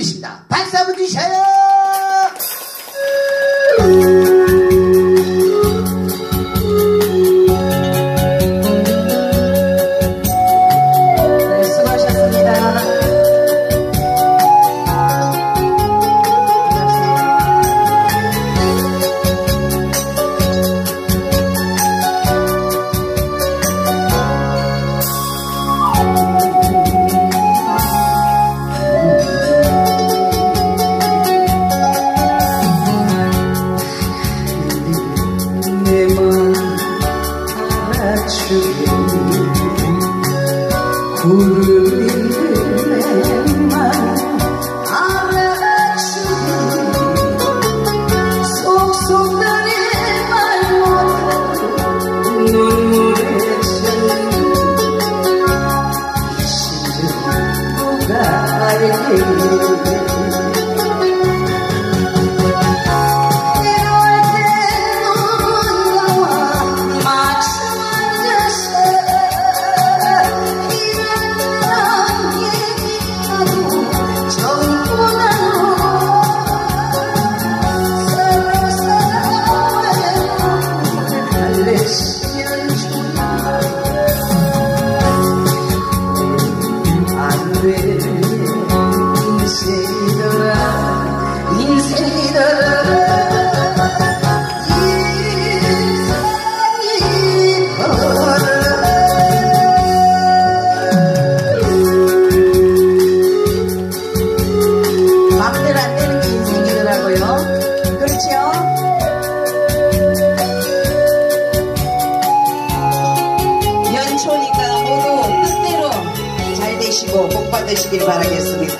형님이십니다. 박수 한번 주셔요! 되시고 복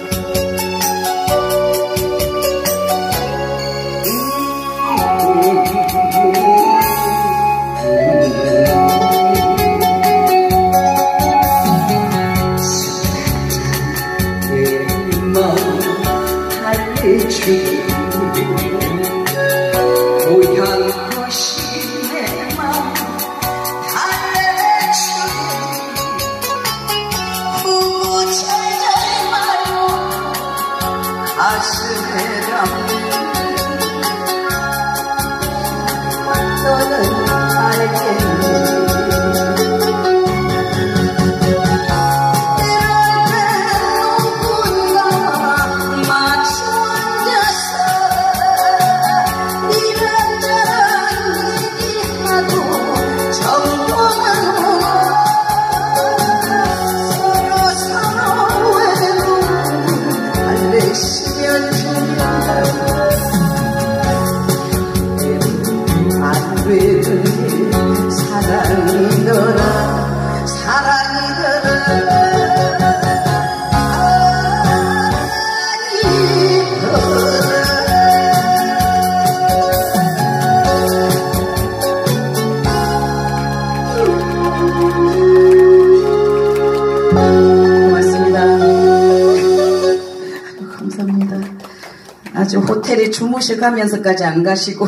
주무셔 가면서까지 안 가시고.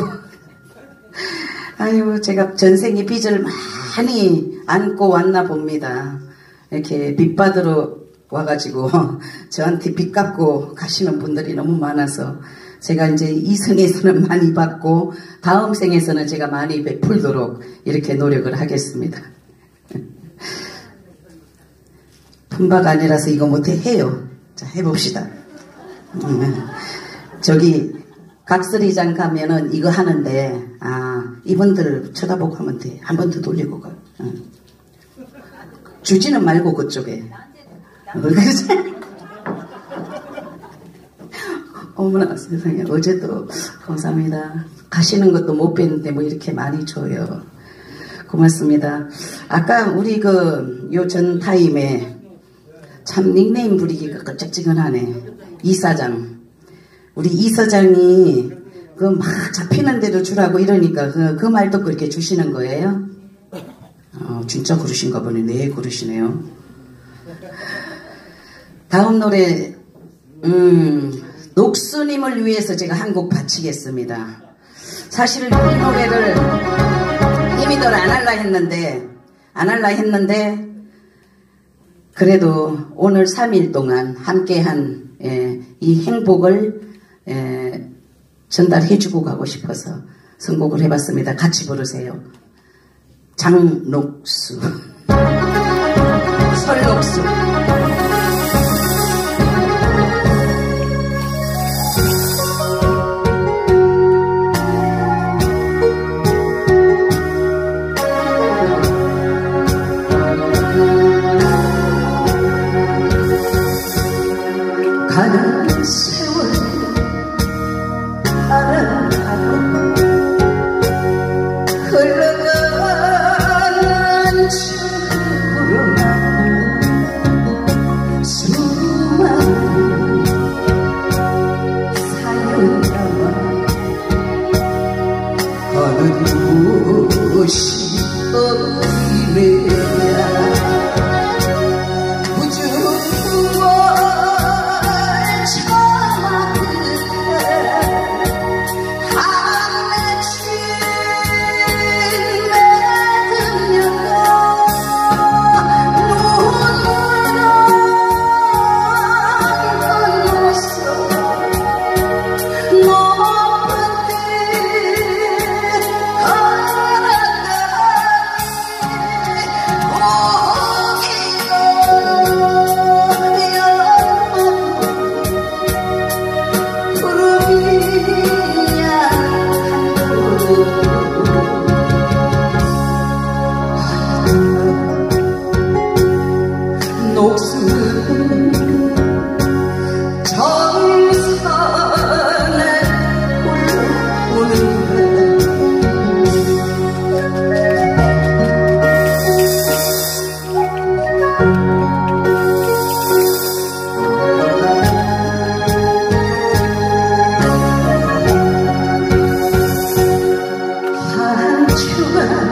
아유, 제가 전생에 빚을 많이 안고 왔나 봅니다. 이렇게 빚 받으러 와가지고 저한테 빚 갚고 가시는 분들이 너무 많아서 제가 이제 이 생에서는 많이 받고 다음 생에서는 제가 많이 베풀도록 이렇게 노력을 하겠습니다. 품바가 아니라서 이거 못해 해요. 자 해봅시다. 음, 저기 각설이장 가면은 이거 하는데 아 이분들 쳐다보고 하면 돼. 한 번 더 돌리고 가. 응. 주지는 말고 그쪽에. 어, 그치? 어머나 세상에 어제도 감사합니다. 가시는 것도 못 뵀는데 뭐 이렇게 많이 줘요. 고맙습니다. 아까 우리 그 요 전 타임에 참 닉네임 부리기가 끄적지근하네. 이사장. 우리 이사장이 그 막 잡히는 대로 주라고 이러니까 그, 그 말도 그렇게 주시는 거예요? 어, 진짜 그러신가 보네. 네, 그러시네요. 다음 노래, 음, 녹수님을 위해서 제가 한 곡 바치겠습니다. 사실 이 노래를 이미 널안 할라 했는데, 안 할라 했는데, 그래도 오늘 3일 동안 함께한 예, 이 행복을 예, 전달해주고 가고 싶어서 선곡을 해봤습니다. 같이 부르세요. 장녹수 설녹수 한주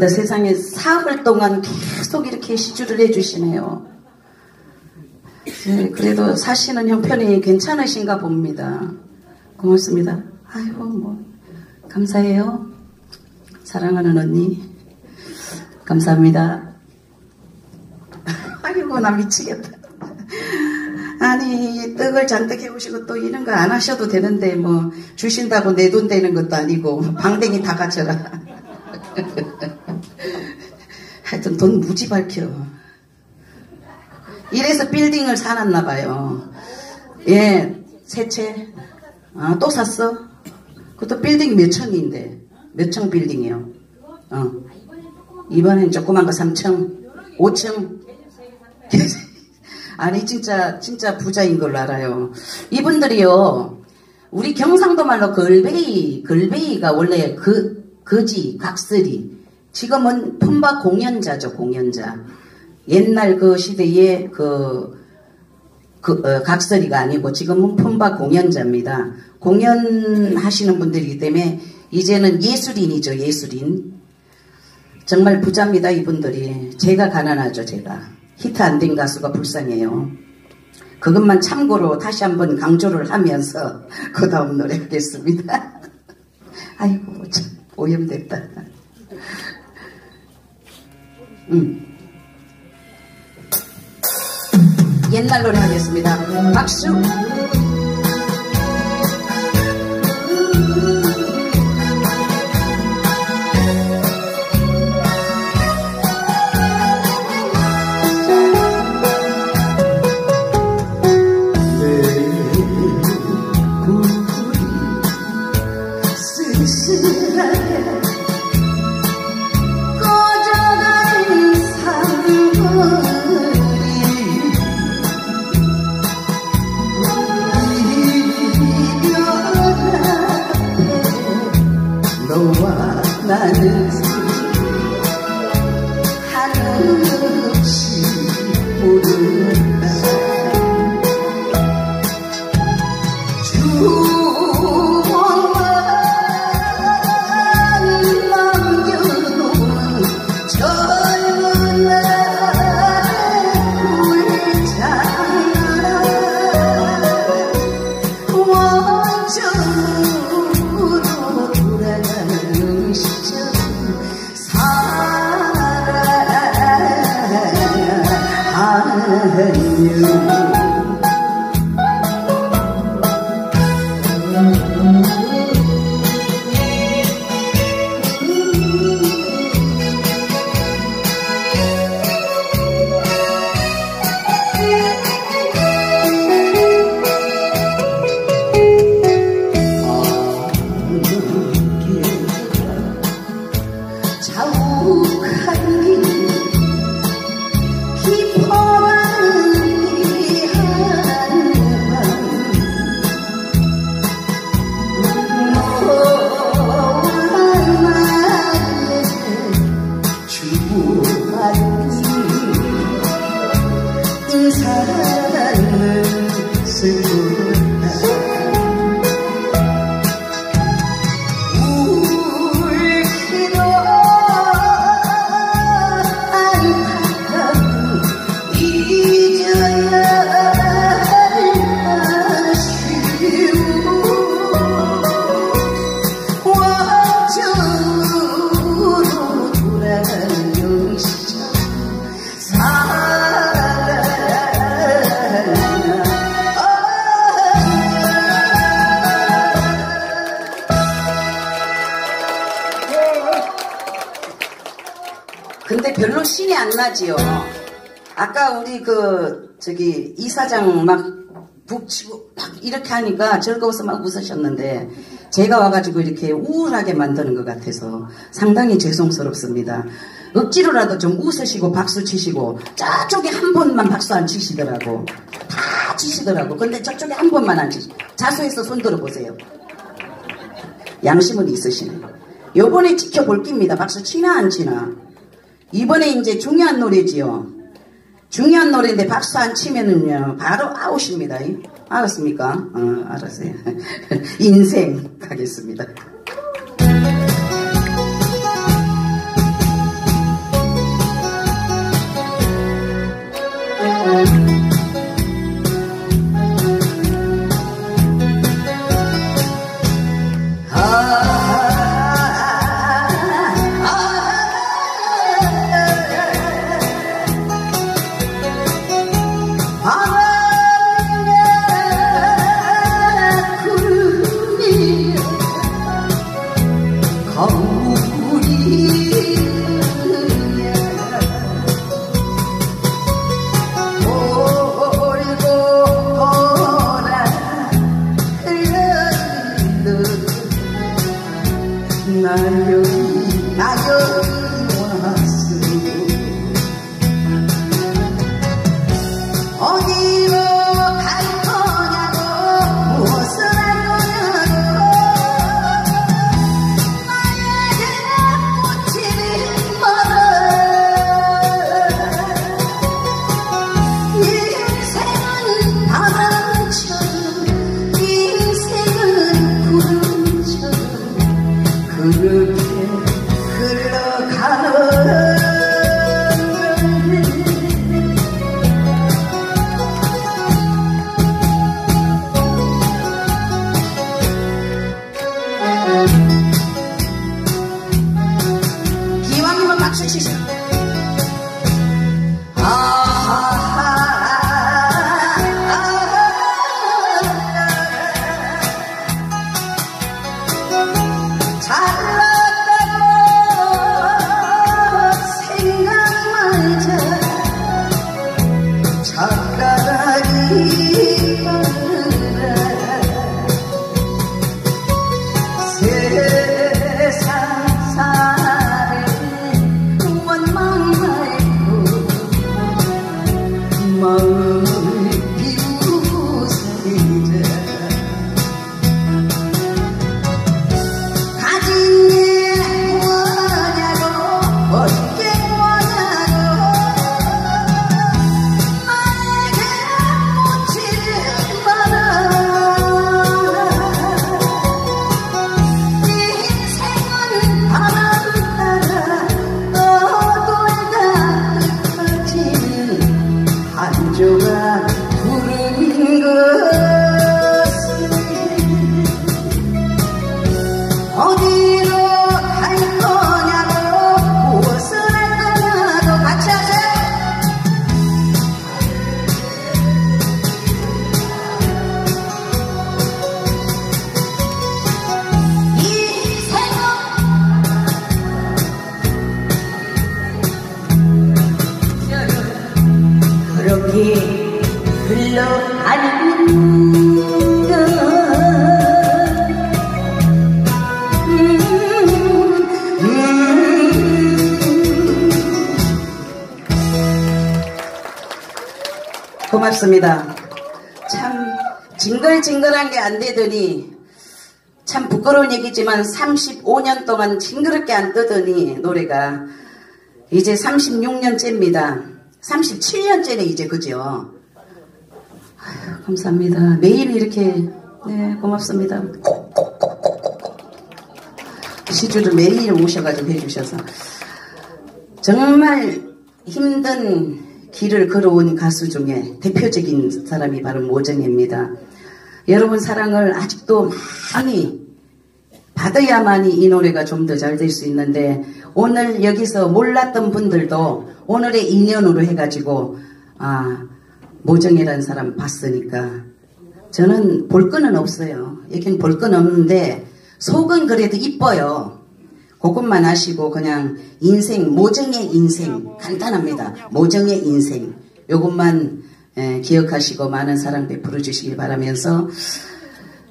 고맙습니다. 세상에 사흘 동안 계속 이렇게 시주를 해주시네요. 네, 그래도 사시는 형편이 괜찮으신가 봅니다. 고맙습니다. 아이고, 뭐, 감사해요. 사랑하는 언니. 감사합니다. 아이고, 나 미치겠다. 아니, 떡을 잔뜩 해오시고 또 이런 거 안 하셔도 되는데, 뭐, 주신다고 내 돈 되는 것도 아니고, 방댕이 다 갖춰라. 하여튼 돈 무지 밝혀. 이래서 빌딩을 사놨나 봐요. 예, 세 채. 아, 또 샀어? 그것도 빌딩 몇 층인데. 몇 층 빌딩이요? 어. 이번엔 조그만 거 3층, 5층. 아니, 진짜, 진짜 부자인 걸로 알아요. 이분들이요, 우리 경상도 말로 걸베이, 걸베이가 원래 그, 거지, 각설이. 지금은 품바 공연자죠, 공연자. 옛날 그 시대에 그, 그 어, 각설이가 아니고 지금은 품바 공연자입니다. 공연하시는 분들이기 때문에 이제는 예술인이죠, 예술인. 정말 부자입니다, 이분들이. 제가 가난하죠, 제가. 히트 안 된 가수가 불쌍해요. 그것만 참고로 다시 한번 강조를 하면서 그 다음 노래 하겠습니다. 아이고, 참, 오염됐다. 음. 옛날 노래 하겠습니다. 박수! 안 나지요. 아까 우리 그 저기 이사장 막 북치고 막 이렇게 하니까 즐거워서 막 웃으셨는데 제가 와가지고 이렇게 우울하게 만드는 것 같아서 상당히 죄송스럽습니다. 억지로라도 좀 웃으시고 박수 치시고 저쪽에 한 번만 박수 안 치시더라고. 다 치시더라고. 근데 저쪽에 한 번만 안 치시. 자수해서 손 들어보세요. 양심은 있으시네. 요번에 지켜볼 깁니다. 박수 치나 안 치나. 이번에 이제 중요한 노래지요. 중요한 노래인데 박수 안 치면은요, 바로 아웃입니다. 알았습니까? 어, 알았어요. 인생 가겠습니다. 고맙습니다. 참 징글징글한 게 안 되더니 참 부끄러운 얘기지만 35년 동안 징그럽게 안 뜨더니 노래가 이제 36년째입니다. 37년째네 이제 그죠? 아휴, 감사합니다. 매일 이렇게 네 고맙습니다. 시주를 매일 오셔가지고 해주셔서 정말 힘든 길을 걸어온 가수 중에 대표적인 사람이 바로 모정입니다. 여러분 사랑을 아직도 많이 받아야만이 이 노래가 좀 더 잘 될 수 있는데 오늘 여기서 몰랐던 분들도 오늘의 인연으로 해가지고 아 모정이라는 사람 봤으니까 저는 볼 거는 없어요. 여긴 볼 건 없는데 속은 그래도 이뻐요. 그것만 아시고 그냥 인생 모정의 인생 간단합니다. 모정의 인생 요것만 예, 기억하시고 많은 사랑 베풀어 주시길 바라면서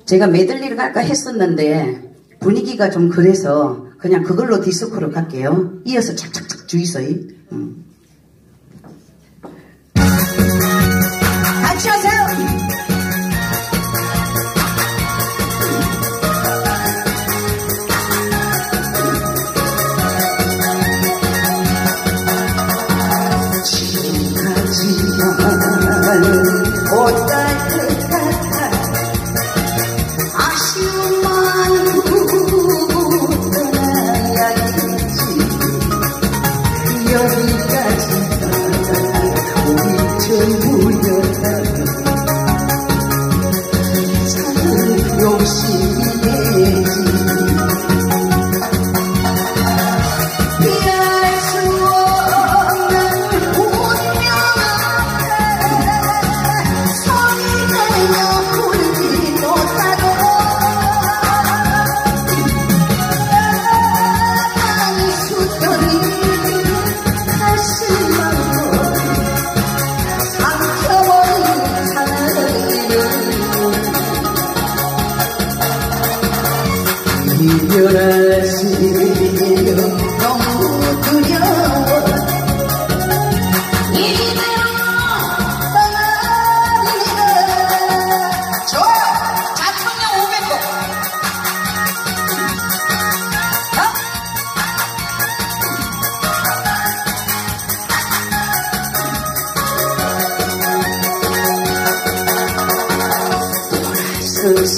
제가 메들리를 갈까 했었는데 분위기가 좀 그래서 그냥 그걸로 디스코로 갈게요. 이어서 착착착 주의서. 음. 여기까지가 우리 전부였다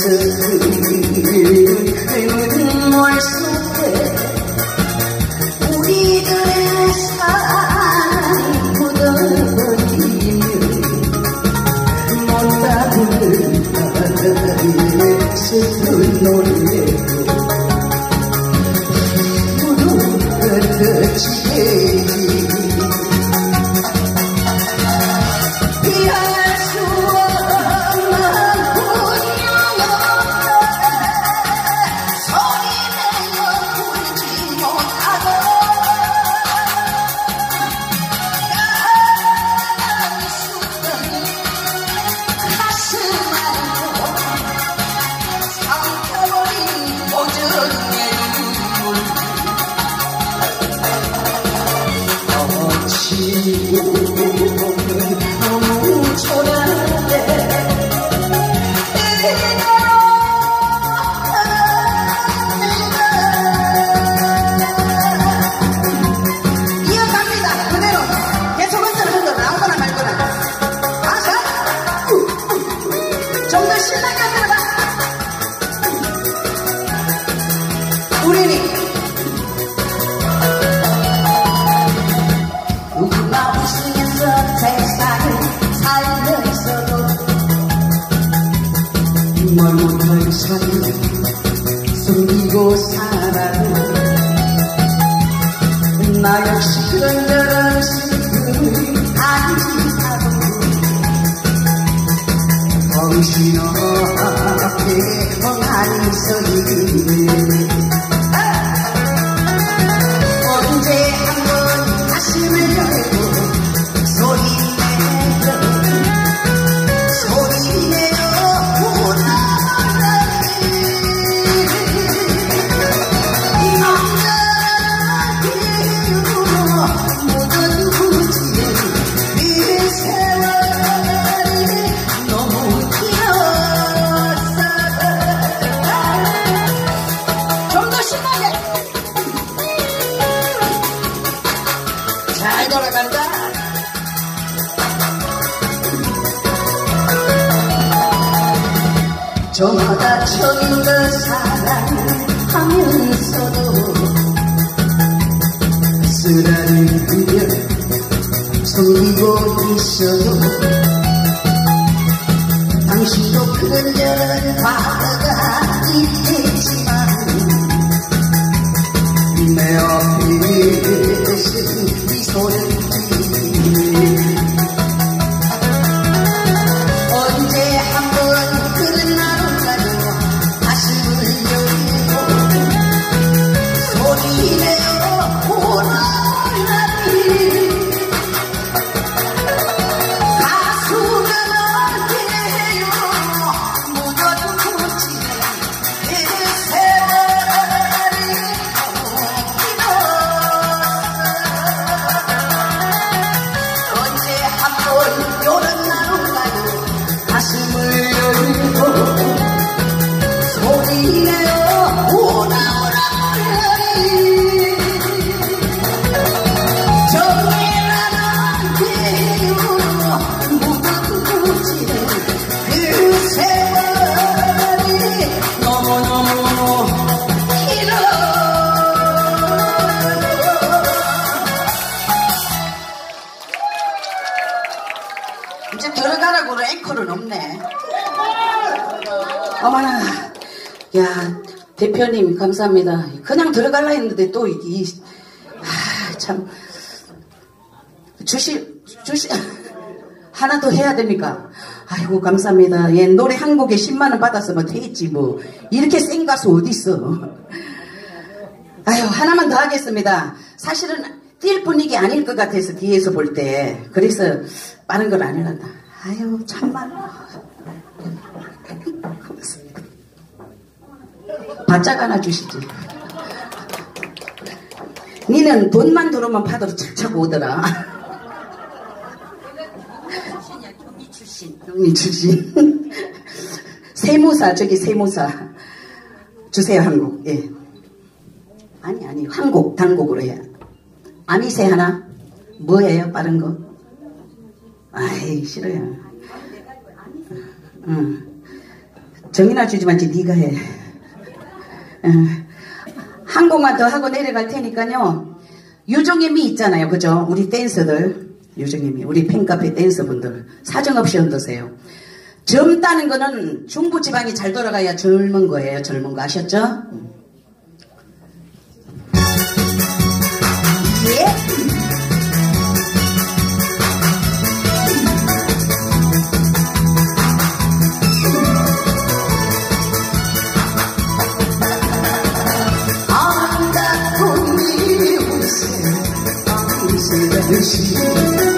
스 저마다 처음 그 사랑하면서도 쓰라리며 숨기고 있어도 당신도 그런 바다가 있겠지만 내 앞에서 미소를 어머나, 야 대표님 감사합니다. 그냥 들어갈라 했는데 또 이, 아, 참 주시 주시 하나 더 해야 됩니까? 아이고 감사합니다. 예, 노래 한 곡에 10만 원 받았으면 되겠지 뭐 이렇게 센 가수 어디 있어? 아유 하나만 더 하겠습니다. 사실은 뛸 분위기 아닐 것 같아서 뒤에서 볼 때 그래서 빠른 걸 안 해놨다. 아유 참말. 바짝 하나 주시지. 니는 돈만 들어오면 파도로 착착 오더라. 경리 출신. 세무사, 저기 세무사. 주세요, 한 곡. 예. 아니, 아니, 한 곡, 단곡으로 해. 아미새 하나? 뭐예요, 빠른 거? 아이, 싫어요. 응. 정이나 주지 말지, 네가 해. 응. 한 곡만 더 하고 내려갈 테니까요. 유종임이 있잖아요. 그죠? 우리 댄서들. 유종임이. 우리 팬카페 댄서분들. 사정없이 흔드세요. 젊다는 거는 중부지방이 잘 돌아가야 젊은 거예요. 젊은 거 아셨죠? 예. desse jeito.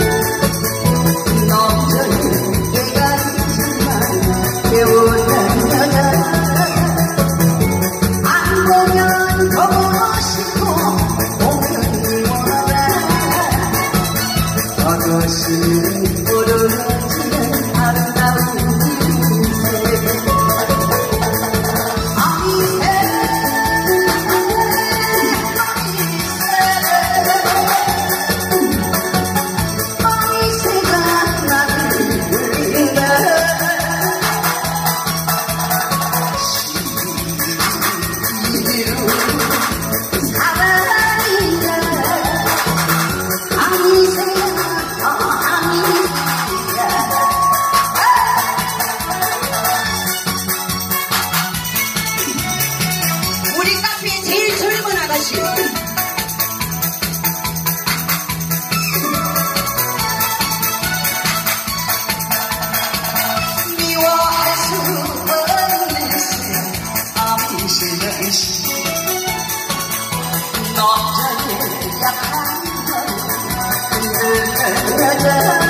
간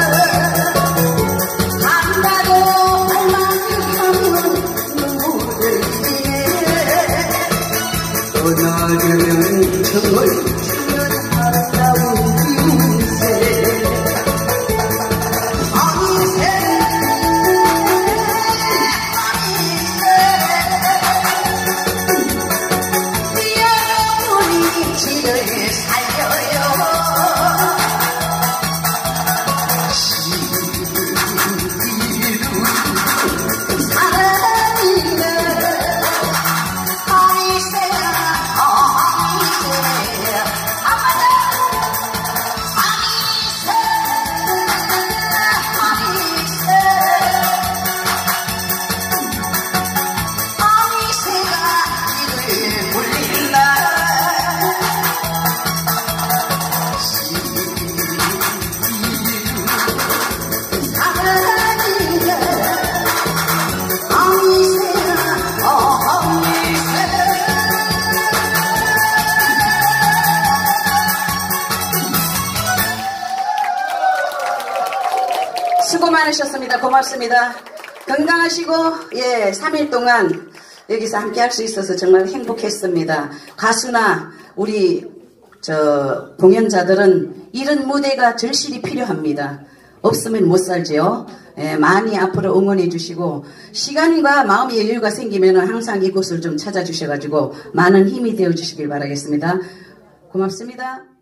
고맙습니다. 건강하시고 예 3일 동안 여기서 함께 할 수 있어서 정말 행복했습니다. 가수나 우리 저 공연자들은 이런 무대가 절실히 필요합니다. 없으면 못 살지요. 예, 많이 앞으로 응원해 주시고 시간과 마음의 여유가 생기면 항상 이곳을 좀 찾아주셔가지고 많은 힘이 되어 주시길 바라겠습니다. 고맙습니다.